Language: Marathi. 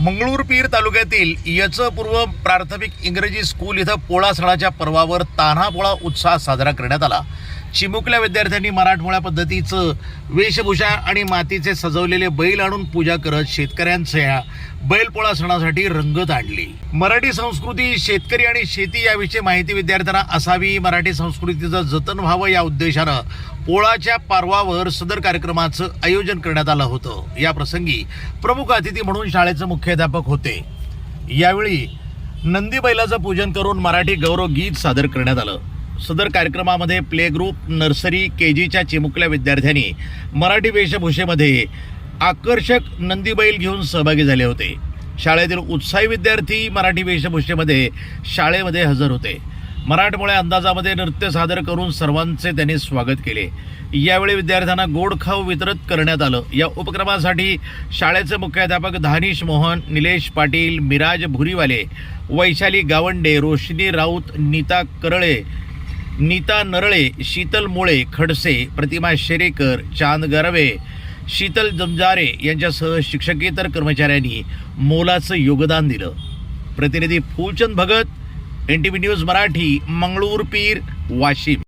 मंगळूरपीर तालुक्यातील याचं पूर्व प्राथमिक इंग्रजी स्कूल इथं पोळा सणाच्या पर्वावर तान्हा पोळा उत्साह साजरा करण्यात आला. चिमुकल्या विद्यार्थ्यांनी मराठमोळ्या पद्धतीचं वेशभूषा आणि मातीचे सजवलेले बैल आणून पूजा करत शेतकऱ्यांच्या बैलपोळा सणासाठी रंगत आणली मराठी संस्कृती शेतकरी आणि शेती याविषयी माहिती विद्यार्थ्यांना असावी. मराठी संस्कृतीचं जतन व्हावं या उद्देशानं पोळाच्या पारवावर सदर कार्यक्रमाचं आयोजन करण्यात आलं होतं. या प्रसंगी प्रमुख अतिथी म्हणून शाळेचे मुख्याध्यापक होते. यावेळी नंदी बैलाचं पूजन करून मराठी गौरव गीत सादर करण्यात आलं. सदर कार्यक्रमामध्ये प्ले ग्रुप नर्सरी के जीच्या चिमुकल्या विद्यार्थ्यांनी मराठी वेशभूषेमध्ये आकर्षक नंदी बैल घेऊन सहभागी झाले होते. शाळेतील उत्साही विद्यार्थी मराठी वेशभूषेमध्ये शाळेमध्ये हजर होते. मराठमोळ्या अंदाजामध्ये नृत्य सादर करून सर्वांचे त्यांनी स्वागत केले. यावेळी विद्यार्थ्यांना गोड खाऊ वितरित करण्यात आलं. या उपक्रमासाठी शाळेचे मुख्याध्यापक धानिश मोहन निलेश पाटील मिराज भुरीवाले वैशाली गावंडे रोशनी राऊत नीता करळे नीता नरळे शीतल मुळे खडसे प्रतिमा शेरेकर चांद गरवे शीतल जमजारे यांच्यासह शिक्षकेतर कर्मचाऱ्यांनी मोलाचं योगदान दिलं. प्रतिनिधी Phulchand Bhagat N T V news Marathi Mangrul Pir Washim.